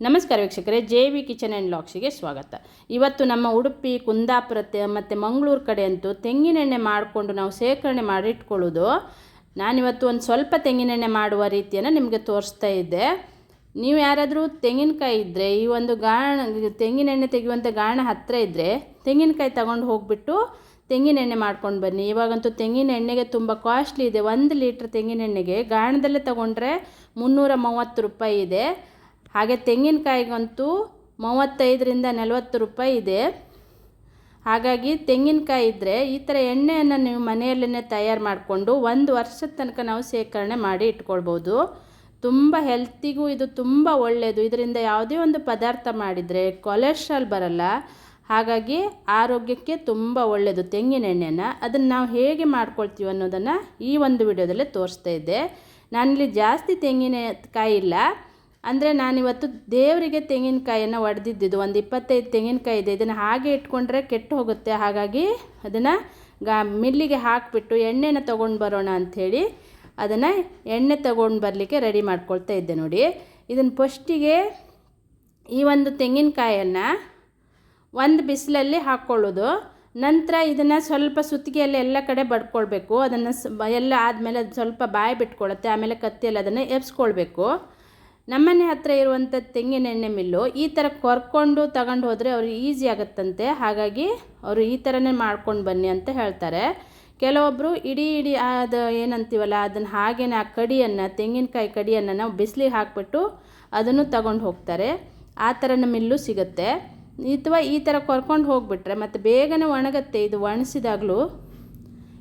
ನಮಸ್ಕಾರ ವೀಕ್ಷಕರೇ, J V kitchen and ಲಾಕ್ಸಿಗೆ ಸ್ವಾಗತ. ಇವತ್ತು ನಮ್ಮ ಉಡುಪಿ ಕುಂದಾಪುರ ಮತ್ತು ಮಂಗಳೂರು ಕಡೆ ಅಂತೂ ತೆಂಗಿನೆಣ್ಣೆ ಮಾಡಿಕೊಂಡು ನಾವು ಶೇಖರಣೆ ಮಾಡಿಟ್ಕೊಳ್ಳೋದು. ನಾನಿವತ್ತು ಒಂದು ಸ್ವಲ್ಪ ತೆಂಗಿನೆಣ್ಣೆ ಮಾಡುವ ರೀತಿಯನ್ನು ನಿಮಗೆ ತೋರಿಸ್ತಾ ಇದ್ದೆ. ನೀವು ಯಾರಾದರೂ ತೆಂಗಿನಕಾಯಿ ಇದ್ದರೆ ಈ ಒಂದು ಗಾಣ, ತೆಂಗಿನೆಣ್ಣೆ ತೆಗೆಯುವಂಥ ಗಾಣ ಹತ್ತಿರ ಇದ್ದರೆ ತೆಂಗಿನಕಾಯಿ ತಗೊಂಡು ಹೋಗಿಬಿಟ್ಟು ತೆಂಗಿನೆಣ್ಣೆ ಮಾಡ್ಕೊಂಡು ಬನ್ನಿ. ಇವಾಗಂತೂ ತೆಂಗಿನ ಎಣ್ಣೆಗೆ ತುಂಬ ಕಾಸ್ಟ್ಲಿ ಇದೆ. ಒಂದು ಲೀಟ್ರ್ ತೆಂಗಿನೆಣ್ಣೆಗೆ ಗಾಣದಲ್ಲೇ ತಗೊಂಡ್ರೆ ಮುನ್ನೂರ ಮೂವತ್ತು ರೂಪಾಯಿ ಇದೆ. ಹಾಗೆ ತೆಂಗಿನಕಾಯಿಗಂತೂ ಮೂವತ್ತೈದರಿಂದ ನಲವತ್ತು ರೂಪಾಯಿ ಇದೆ. ಹಾಗಾಗಿ ತೆಂಗಿನಕಾಯಿ ಇದ್ದರೆ ಈ ಥರ ಎಣ್ಣೆಯನ್ನು ನೀವು ಮನೆಯಲ್ಲೇ ತಯಾರು ಮಾಡಿಕೊಂಡು ಒಂದು ವರ್ಷದ ತನಕ ನಾವು ಶೇಖರಣೆ ಮಾಡಿ ಇಟ್ಕೊಳ್ಬೋದು. ತುಂಬ ಹೆಲ್ತಿಗೂ ಇದು ತುಂಬ ಒಳ್ಳೆಯದು ಇದರಿಂದ ಯಾವುದೇ ಒಂದು ಪದಾರ್ಥ ಮಾಡಿದರೆ ಕೊಲೆಸ್ಟ್ರಾಲ್ ಬರಲ್ಲ. ಹಾಗಾಗಿ ಆರೋಗ್ಯಕ್ಕೆ ತುಂಬ ಒಳ್ಳೆಯದು ತೆಂಗಿನ ಎಣ್ಣೆನ. ಅದನ್ನು ನಾವು ಹೇಗೆ ಮಾಡ್ಕೊಳ್ತೀವಿ ಅನ್ನೋದನ್ನು ಈ ಒಂದು ವಿಡಿಯೋದಲ್ಲೇ ತೋರಿಸ್ತಾ ಇದ್ದೆ. ನಾನಿಲ್ಲಿ ಜಾಸ್ತಿ ತೆಂಗಿನಕಾಯಿ ಇಲ್ಲ. ಅಂದರೆ ನಾನಿವತ್ತು ದೇವರಿಗೆ ತೆಂಗಿನಕಾಯಿಯನ್ನು ಒಡೆದಿದ್ದಿದ್ದು, ಒಂದು ಇಪ್ಪತ್ತೈದು ತೆಂಗಿನಕಾಯಿ ಇದೆ. ಇದನ್ನು ಹಾಗೆ ಇಟ್ಕೊಂಡ್ರೆ ಕೆಟ್ಟು ಹೋಗುತ್ತೆ. ಹಾಗಾಗಿ ಅದನ್ನು ಗಾ, ಮಿಲ್ಲಿಗೆ ಹಾಕಿಬಿಟ್ಟು ಎಣ್ಣೆನ ತೊಗೊಂಡು ಬರೋಣ ಅಂಥೇಳಿ ಅದನ್ನು ಎಣ್ಣೆ ತೊಗೊಂಡು ಬರಲಿಕ್ಕೆ ರೆಡಿ ಮಾಡ್ಕೊಳ್ತಾ ಇದ್ದೆ ನೋಡಿ. ಇದನ್ನು ಫಸ್ಟಿಗೆ ಈ ಒಂದು ತೆಂಗಿನಕಾಯನ್ನು ಒಂದು ಬಿಸಿಲಲ್ಲಿ ಹಾಕ್ಕೊಳ್ಳೋದು ನಂತರ ಇದನ್ನು ಸ್ವಲ್ಪ ಸುತ್ತಿಗೆಯಲ್ಲಿ ಎಲ್ಲ ಕಡೆ ಬಡ್ಕೊಳ್ಬೇಕು. ಅದನ್ನು ಎಲ್ಲ ಆದಮೇಲೆ ಸ್ವಲ್ಪ ಬಾಯಿ ಬಿಟ್ಕೊಳ್ಳುತ್ತೆ ಆಮೇಲೆ ಕತ್ತಿಯಲ್ಲಿ ಅದನ್ನು ಎಬ್ಸ್ಕೊಳ್ಬೇಕು. ನಮ್ಮನೆ ಹತ್ರ ಇರುವಂಥ ತೆಂಗಿನೆಣ್ಣೆ ಮಿಲ್ಲು ಈ ಥರ ಕೊರ್ಕೊಂಡು ತಗೊಂಡು ಹೋದರೆ ಅವ್ರಿಗೆ ಈಸಿ ಆಗುತ್ತಂತೆ. ಹಾಗಾಗಿ ಅವರು ಈ ಥರನೇ ಮಾಡ್ಕೊಂಡು ಬನ್ನಿ ಅಂತ ಹೇಳ್ತಾರೆ. ಕೆಲವೊಬ್ಬರು ಇಡೀ ಇಡೀ ಅದು ಏನಂತೀವಲ್ಲ, ಅದನ್ನು ಹಾಗೇನೆ ಆ ಕಡಿಯನ್ನು, ತೆಂಗಿನಕಾಯಿ ಕಡಿಯನ್ನು ನಾವು ಬಿಸಿಲಿಗೆ ಹಾಕ್ಬಿಟ್ಟು ಅದನ್ನು ತಗೊಂಡು ಹೋಗ್ತಾರೆ. ಆ ಥರನ ಮಿಲ್ಲು ಸಿಗುತ್ತೆ. ಅಥವಾ ಈ ಥರ ಕೊರ್ಕೊಂಡು ಹೋಗಿಬಿಟ್ರೆ ಮತ್ತು ಬೇಗನೆ ಒಣಗತ್ತೆ. ಇದು ಒಣಸಿದಾಗಲೂ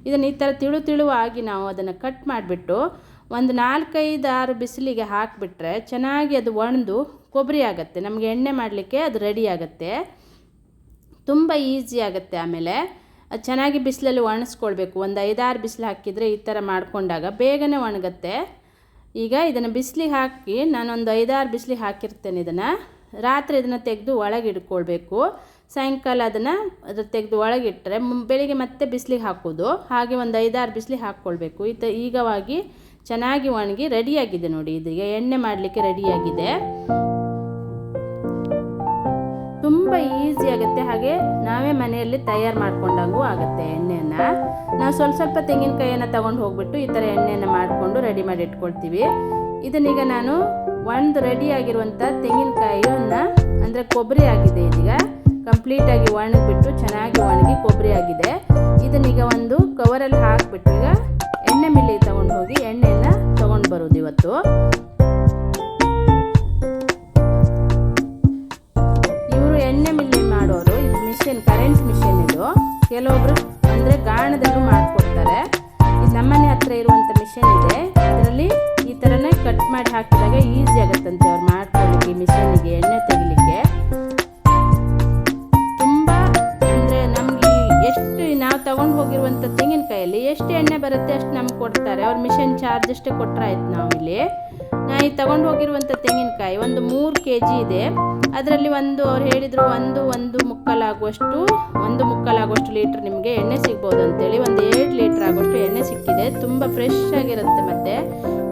ಇದನ್ನು ಈ ಥರ ತಿಳು ತಿಳುವಾಗಿ ನಾವು ಅದನ್ನು ಕಟ್ ಮಾಡಿಬಿಟ್ಟು ಒಂದು ನಾಲ್ಕೈದು ಆರು ಬಿಸಿಲಿಗೆ ಹಾಕಿಬಿಟ್ರೆ ಚೆನ್ನಾಗಿ ಅದು ಒಣದು, ಕೊಬ್ಬರಿ ಆಗುತ್ತೆ. ನಮಗೆ ಎಣ್ಣೆ ಮಾಡಲಿಕ್ಕೆ ಅದು ರೆಡಿ ಆಗುತ್ತೆ. ತುಂಬ ಈಸಿ ಆಗುತ್ತೆ ಆಮೇಲೆ. ಅದು ಚೆನ್ನಾಗಿ ಬಿಸಿಲಲ್ಲಿ ಒಣಸ್ಕೊಳ್ಬೇಕು. ಒಂದು ಐದಾರು ಬಿಸಿಲು ಹಾಕಿದರೆ ಈ ಥರ ಮಾಡಿಕೊಂಡಾಗ ಬೇಗನೆ ಒಣಗುತ್ತೆ. ಈಗ ಇದನ್ನು ಬಿಸಿಲಿಗೆ ಹಾಕಿ ನಾನೊಂದು ಐದಾರು ಬಿಸಿಲಿಗೆ ಹಾಕಿರ್ತೇನೆ ಇದನ್ನು. ರಾತ್ರಿ ಇದನ್ನು ತೆಗೆದು ಒಳಗೆ ಇಟ್ಕೊಳ್ಬೇಕು ಸಾಯಂಕಾಲ ಅದನ್ನು ಅದ್ರ ತೆಗೆದು ಒಳಗಿಟ್ಟರೆ ಬೆಳಿಗ್ಗೆ ಮತ್ತೆ ಬಿಸಿಲಿಗೆ ಹಾಕೋದು. ಹಾಗೆ ಒಂದು ಐದಾರು ಬಿಸಿಲಿಗೆ ಹಾಕ್ಕೊಳ್ಬೇಕು. ಈ ತ ಈಗವಾಗಿ ಚೆನ್ನಾಗಿ ಒಣಗಿ ರೆಡಿಯಾಗಿದೆ ನೋಡಿ ಇದೀಗ. ಎಣ್ಣೆ ಮಾಡಲಿಕ್ಕೆ ರೆಡಿಯಾಗಿದೆ. ತುಂಬ ಈಸಿ ಆಗುತ್ತೆ. ಹಾಗೆ ನಾವೇ ಮನೆಯಲ್ಲಿ ತಯಾರು ಮಾಡ್ಕೊಂಡಂಗೂ ಆಗುತ್ತೆ ಎಣ್ಣೆಯನ್ನು. ನಾವು ಸ್ವಲ್ಪ ಸ್ವಲ್ಪ ತೆಂಗಿನಕಾಯಿಯನ್ನು ತಗೊಂಡು ಹೋಗ್ಬಿಟ್ಟು ಈ ಥರ ಎಣ್ಣೆಯನ್ನು ಮಾಡಿಕೊಂಡು ರೆಡಿ ಮಾಡಿ ಇಟ್ಕೊಳ್ತೀವಿ. ಇದನ್ನೀಗ ನಾನು ಒಂದು ರೆಡಿ ಆಗಿರುವಂಥ ತೆಂಗಿನಕಾಯಿಯನ್ನು ಅಂದರೆ ಕೊಬ್ಬರಿ ಆಗಿದೆ ಇದೀಗ. ಕಂಪ್ಲೀಟಾಗಿ ಒಣಗಿಬಿಟ್ಟು ಕೆಲವೊಬ್ರು ಅಂದರೆ ಗಾಣದಲ್ಲೂ ಮಾಡಿಕೊಡ್ತಾರೆ. ಇದು ನಮ್ಮನೆ ಹತ್ರ ಇರುವಂಥ ಮಿಷಿನ್ ಇದೆ. ಇದರಲ್ಲಿ ಈ ಥರನೇ ಕಟ್ ಮಾಡಿ ಹಾಕಿದಾಗ ಈಸಿ ಆಗುತ್ತಂತೆ ಅವ್ರು ಮಾಡ್ಕೊಳ್ಳಿಕ್ಕೆ ಮಿಷನ್ನಿಗೆ ಎಣ್ಣೆ ತೆಗಿಲಿಕ್ಕೆ. ತುಂಬ ಅಂದರೆ ನಮಗೆ ಎಷ್ಟು ನಾವು ತಗೊಂಡು ಹೋಗಿರುವಂಥ ತೆಂಗಿನಕಾಯಲ್ಲಿ ಎಷ್ಟು ಎಣ್ಣೆ ಬರುತ್ತೆ ಅಷ್ಟು ನಮ್ಗೆ ಕೊಡ್ತಾರೆ. ಅವ್ರ ಮಿಷಿನ್ ಚಾರ್ಜ್ ಅಷ್ಟೇ ಕೊಟ್ಟರೆ ಆಯ್ತು ನಾವು ನಾ ಈ ತಗೊಂಡು ಹೋಗಿರುವಂಥ ತೆಂಗಿನಕಾಯಿ ಒಂದು ಮೂರು ಕೆ ಜಿ ಇದೆ. ಅದರಲ್ಲಿ ಒಂದು ಅವ್ರು ಹೇಳಿದರು ಒಂದು ಒಂದು ಮುಕ್ಕಾಲಾಗುವಷ್ಟು ಒಂದು ಮುಕ್ಕಾಲಾಗುವಷ್ಟು ಲೀಟ್ರ್ ನಿಮಗೆ ಎಣ್ಣೆ ಸಿಗ್ಬೋದು ಅಂತೇಳಿ. ಒಂದು ಎರಡು ಲೀಟ್ರ್ ಆಗುವಷ್ಟು ಎಣ್ಣೆ ಸಿಕ್ಕಿದೆ. ತುಂಬ ಫ್ರೆಶ್ ಆಗಿರುತ್ತೆ ಮತ್ತು.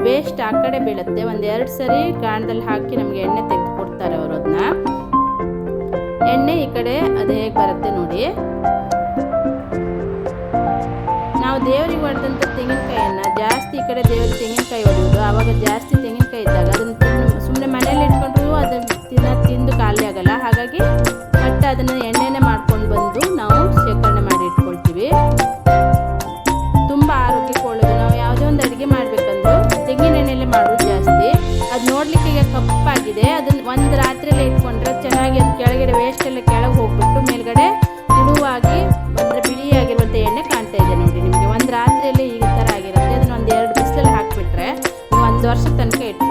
ವೇಸ್ಟ್ ಆ ಕಡೆ ಬೀಳುತ್ತೆ. ಒಂದು ಎರಡು ಸರಿ ಗಾಣದಲ್ಲಿ ಹಾಕಿ ನಮಗೆ ಎಣ್ಣೆ ತೆಗೆದು ಕೊಡ್ತಾರೆ ಅವರು ಅದನ್ನ ಎಣ್ಣೆ ಈ ಕಡೆ ಅದು ಹೇಗೆ ಬರುತ್ತೆ ನೋಡಿ. ನಾವು ದೇವರಿಗೆ ಹೊಡೆದಂಥ ತೆಂಗಿನಕಾಯಿಯನ್ನು ಜಾಸ್ತಿ ಈ ಕಡೆ ದೇವರಿಗೆ ತೆಂಗಿನಕಾಯಿ ಹೊಡೆಯೋದು ಆವಾಗ ಜಾಸ್ತಿ ತೆಂಗಿನಕಾಯಿ ಇದ್ದಾಗ ಅದನ್ನು ಸುಮ್ಮನೆ ಮನೇಲಿ ಇಟ್ಕೊಂಡ್ರು ಅದನ್ನು ದಿನ ತಿಂದು ಖಾಲಿ ಆಗಲ್ಲ. ಹಾಗಾಗಿ ಮತ್ತೆ ಅದನ್ನು ಎಣ್ಣೆನೇ ಮಾಡ್ಕೊಂಡು ಬಂದು ನಾವು ಶೇಖರಣೆ ಮಾಡಿ ಇಟ್ಕೊಳ್ತೀವಿ. ತುಂಬ ಆರೋಗ್ಯಕ್ಕೆ ಒಳ್ಳೆಯದು ನಾವು ಯಾವುದೇ ಒಂದು ಅಡುಗೆ ಮಾಡಬೇಕಂದ್ರೆ ತೆಂಗಿನ ಎಣ್ಣೆಲೆ ಮಾಡೋದು ಜಾಸ್ತಿ. ಅದು ನೋಡಲಿಕ್ಕೆ ಈಗ ಕಪ್ಪಾಗಿದೆ. ಅದನ್ನು ಒಂದು ರಾತ್ರಿಯಲ್ಲೇ ಇಟ್ಕೊಂಡ್ರೆ ಚೆನ್ನಾಗಿ ಅದು ಕೆಳಗಡೆ ವೇಸ್ಟ್ ಎಲ್ಲ ಕೆಳಗೆ ಹೋಗ್ಬಿಟ್ಟು ಮೇಲ್ಗಡೆ ತಿಳುವಾಗಿ ಪಾತ್ರೆಯಲ್ಲಿ ಈ ಥರ ಆಗಿರುತ್ತೆ. ಅದನ್ನ ಒಂದು ಎರಡು ಬಿಸಿಲಲ್ಲಿ ಹಾಕಿಬಿಟ್ರೆ ಒಂದು ವರ್ಷದ ತನಕ ಇಟ್ಟು